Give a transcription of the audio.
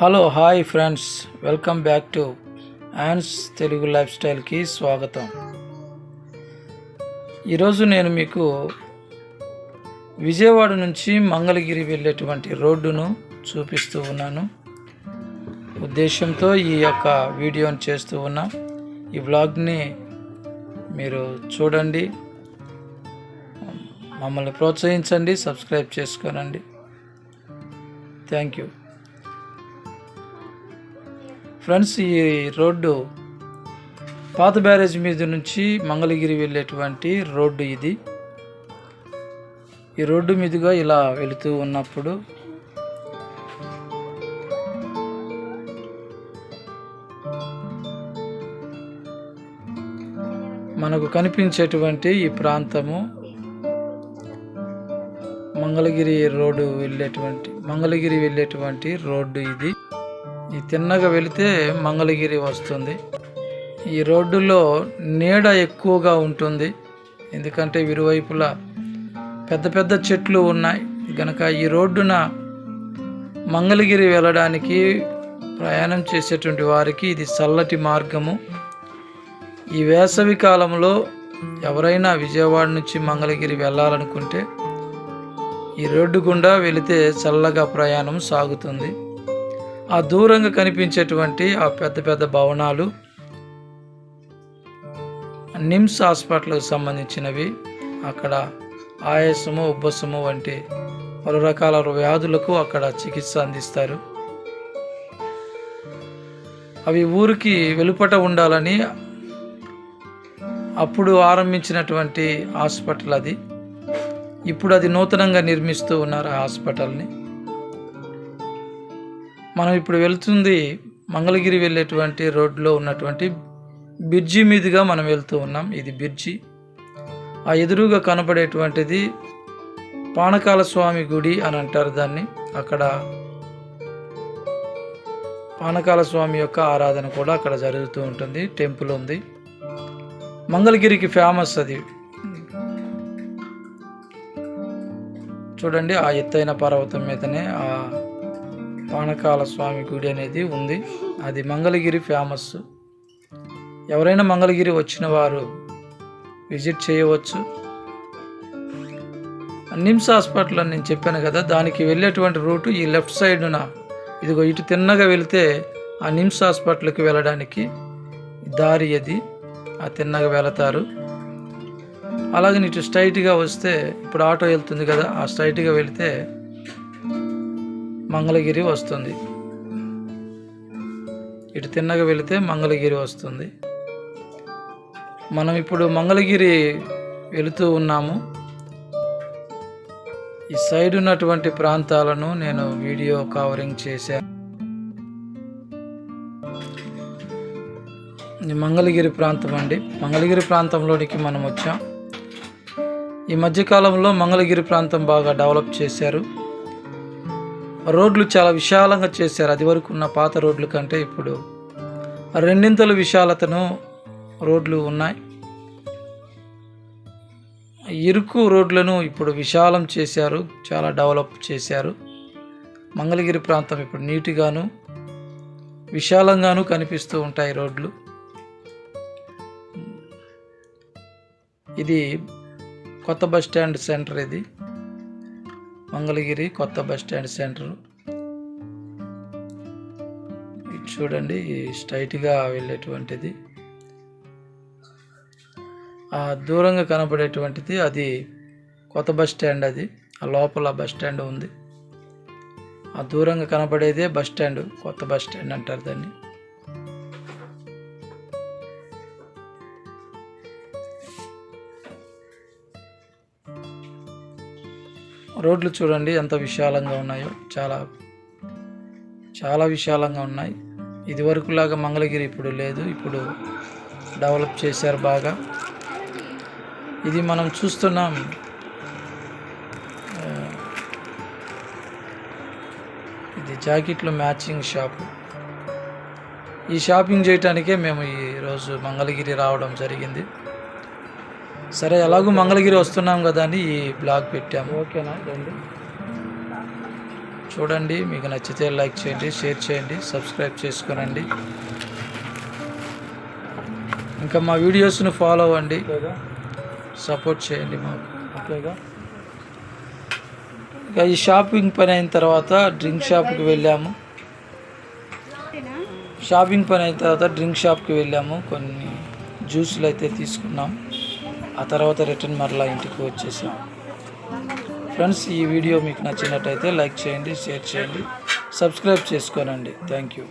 Hello hi friends welcome back to Ann's Telugu life స్టైల్కి స్వాగతం. ఈరోజు నేను మీకు విజయవాడ నుంచి మంగళగిరి వెళ్ళేటువంటి రోడ్డును చూపిస్తూ ఉన్నాను. ఉద్దేశంతో ఈ యొక్క వీడియోని చేస్తూ ఉన్నా. ఈ వ్లాగ్ని మీరు చూడండి. మమ్మల్ని ప్రోత్సహించండి సబ్స్క్రైబ్ చేసుకోనండి. థ్యాంక్ యూ ఫ్రెండ్స్ ఈ రోడ్డు పాత బ్యారేజ్ మీద నుంచి మంగళగిరి వెళ్ళేటువంటి రోడ్డు ఇది. ఈ రోడ్డు మీదుగా ఇలా వెళుతూ ఉన్నప్పుడు మనకు కనిపించేటువంటి ఈ ప్రాంతము మంగళగిరి రోడ్డు వెళ్ళేటువంటి మంగళగిరి వెళ్ళేటువంటి రోడ్డు ఇది. ఈ తిన్నగా వెళితే మంగళగిరి వస్తుంది. ఈ రోడ్డులో నీడ ఎక్కువగా ఉంటుంది. ఎందుకంటే ఇరువైపులా పెద్ద పెద్ద చెట్లు ఉన్నాయి. గనక ఈ రోడ్డున మంగళగిరి వెళ్ళడానికి ప్రయాణం చేసేటువంటి వారికి ఇది చల్లటి మార్గము. ఈ వేసవి కాలంలో ఎవరైనా విజయవాడ నుంచి మంగళగిరి వెళ్ళాలనుకుంటే ఈ రోడ్డు గుండా వెళితే చల్లగా ప్రయాణం సాగుతుంది. ఆ దూరంగా కనిపించేటువంటి ఆ పెద్ద పెద్ద భవనాలు నిమ్స్ హాస్పిటల్కి సంబంధించినవి అక్కడ ఆయాసము ఉబ్బసము వంటి పలు రకాల వ్యాధులకు అక్కడ చికిత్స అందిస్తారు. అవి ఊరికి వెలుపట ఉండాలని అప్పుడు ఆరంభించినటువంటి హాస్పిటల్ అది. ఇప్పుడు అది నూతనంగా నిర్మిస్తూ ఉన్నారు ఆ హాస్పిటల్ని. మనం ఇప్పుడు వెళ్తుంది మంగళగిరి వెళ్ళేటువంటి రోడ్లో ఉన్నటువంటి బిర్జి మీదుగా మనం వెళ్తూ ఉన్నాం. ఇది బిర్జి ఆ ఎదురుగా కనపడేటువంటిది పానకాల స్వామి గుడి అని అంటారు దాన్ని. అక్కడ పానకాల స్వామి యొక్క ఆరాధన కూడా అక్కడ జరుగుతూ ఉంటుంది. టెంపుల్ ఉంది. మంగళగిరికి ఫేమస్ అది. చూడండి ఆ ఎత్తైన పర్వతం మీదనే ఆ పానకాల స్వామి గుడి అనేది ఉంది. అది మంగళగిరి ఫేమస్ ఎవరైనా మంగళగిరి వచ్చిన వారు విజిట్ చేయవచ్చు. నిమ్స్ హాస్పిటల్ అని నేను చెప్పాను కదా దానికి వెళ్ళేటువంటి రూటు ఈ లెఫ్ట్ సైడ్న ఇదిగో ఇటు తిన్నగా వెళితే ఆ నిమ్స్ హాస్పిటల్కి వెళ్ళడానికి దారి అది. ఆ తిన్నగా వెళతారు. అలాగే ఇటు స్ట్రైట్గా వస్తే ఇప్పుడు ఆటో వెళ్తుంది కదా ఆ స్ట్రైట్గా వెళితే మంగళగిరి వస్తుంది. ఇటు తిన్నగా వెళితే మంగళగిరి వస్తుంది. మనం ఇప్పుడు మంగళగిరి వెళుతూ ఉన్నాము. ఈ సైడ్ ఉన్నటువంటి ప్రాంతాలను నేను వీడియో కవరింగ్ చేశాను మంగళగిరి ప్రాంతం అండి. మంగళగిరి ప్రాంతంలోనికి మనం వచ్చాం. ఈ మధ్యకాలంలో మంగళగిరి ప్రాంతం బాగా డెవలప్ చేశారు. రోడ్లు చాలా విశాలంగా చేశారు. అది వరకు ఉన్న పాత రోడ్ల కంటే ఇప్పుడు రెండింతలు విశాలతను రోడ్లు ఉన్నాయి. ఇరుకు రోడ్లను ఇప్పుడు విశాలం చేశారు చాలా డెవలప్ చేశారు. మంగళగిరి ప్రాంతం ఇప్పుడు నీట్గాను విశాలంగాను కనిపిస్తూ ఉంటాయి రోడ్లు. ఇది కొత్త బస్ స్టాండ్ సెంటర్ ఇది. మంగళగిరి కొత్త బస్ స్టాండ్ సెంటర్. ఇది చూడండి స్ట్రైట్గా వెళ్ళేటువంటిది. ఆ దూరంగా కనపడేటువంటిది అది కొత్త బస్ స్టాండ్ అది. ఆ లోపల బస్ స్టాండ్ ఉంది. ఆ దూరంగా కనపడేదే బస్ స్టాండ్ కొత్త బస్ స్టాండ్ అంటారు దాన్ని. రోడ్లు చూడండి ఎంత విశాలంగా ఉన్నాయో. చాలా చాలా విశాలంగా ఉన్నాయి. ఇదివరకులాగా మంగళగిరి ఇప్పుడు లేదు. ఇప్పుడు డెవలప్ చేశారు బాగా. ఇది మనం చూస్తున్నాం ఇది జాకెట్లు మ్యాచింగ్ షాపు. ఈ షాపింగ్ చేయటానికే మేము ఈరోజు మంగళగిరి రావడం జరిగింది. సరే ఎలాగో మంగళగిరి వస్తున్నాం కదా అని ఈ బ్లాగ్ పెట్టాము. ఓకేనా రండి. చూడండి మీకు నచ్చితే లైక్ చేయండి షేర్ చేయండి సబ్స్క్రైబ్ చేసుకోనండి. ఇంకా మా వీడియోస్ని ఫాలో అవ్వండి. సపోర్ట్ చేయండి మాకు. ఓకేగా? ఇక ఈ షాపింగ్ పని అయిన తర్వాత డ్రింక్ షాప్కి వెళ్ళాము. షాపింగ్ పని అయిన తర్వాత డ్రింక్ షాప్కి వెళ్ళాము. కొన్ని జ్యూసులు అయితే తీసుకున్నాం. ఆ తర్వాత రిటర్న్ మరలా ఇంటికి వచ్చేసాం. ఫ్రెండ్స్ ఈ వీడియో మీకు నచ్చినట్టయితే లైక్ చేయండి షేర్ చేయండి సబ్స్క్రైబ్ చేసుకోనండి. Thank you.